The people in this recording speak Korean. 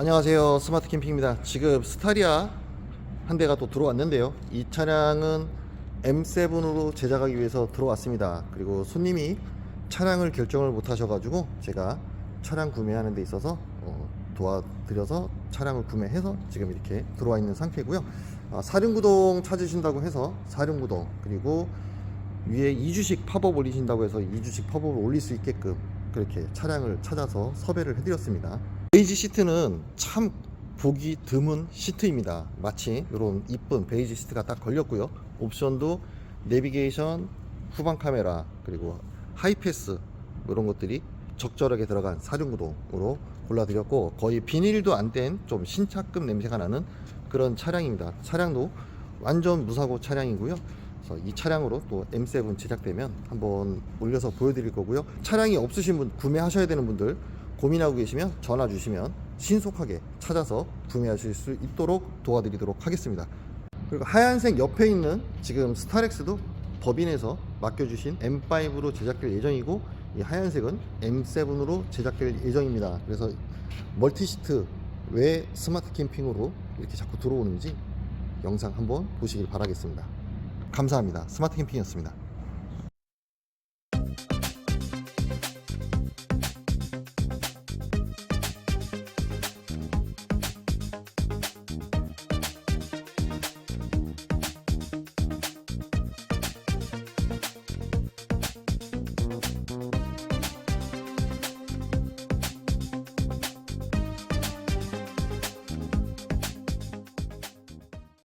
안녕하세요. 스마트 캠핑입니다. 지금 스타리아 한 대가 또 들어왔는데요. 이 차량은 M7으로 제작하기 위해서 들어왔습니다. 그리고 손님이 차량을 결정을 못 하셔가지고 제가 차량 구매하는 데 있어서 어, 도와드려서 차량을 구매해서 지금 이렇게 들어와 있는 상태고요. 아, 사륜구동 찾으신다고 해서 사륜구동 그리고 위에 2주식 팝업 올리신다고 해서 2주식 팝업을 올릴 수 있게끔 그렇게 차량을 찾아서 섭외를 해드렸습니다. 베이지 시트는 참 보기 드문 시트입니다. 마치 이런 이쁜 베이지 시트가 딱 걸렸고요. 옵션도 내비게이션, 후방 카메라, 그리고 하이패스 이런 것들이 적절하게 들어간 사륜구동으로 골라드렸고 거의 비닐도 안 뗀 좀 신차급 냄새가 나는 그런 차량입니다. 차량도 완전 무사고 차량이고요. 그래서 이 차량으로 또 M7 제작되면 한번 올려서 보여드릴 거고요. 차량이 없으신 분, 구매하셔야 되는 분들 고민하고 계시면 전화 주시면 신속하게 찾아서 구매하실 수 있도록 도와드리도록 하겠습니다. 그리고 하얀색 옆에 있는 지금 스타렉스도 법인에서 맡겨주신 M5로 제작될 예정이고 이 하얀색은 M7으로 제작될 예정입니다. 그래서 멀티시트 왜 스마트 캠핑으로 이렇게 자꾸 들어오는지 영상 한번 보시길 바라겠습니다. 감사합니다. 스마트 캠핑이었습니다.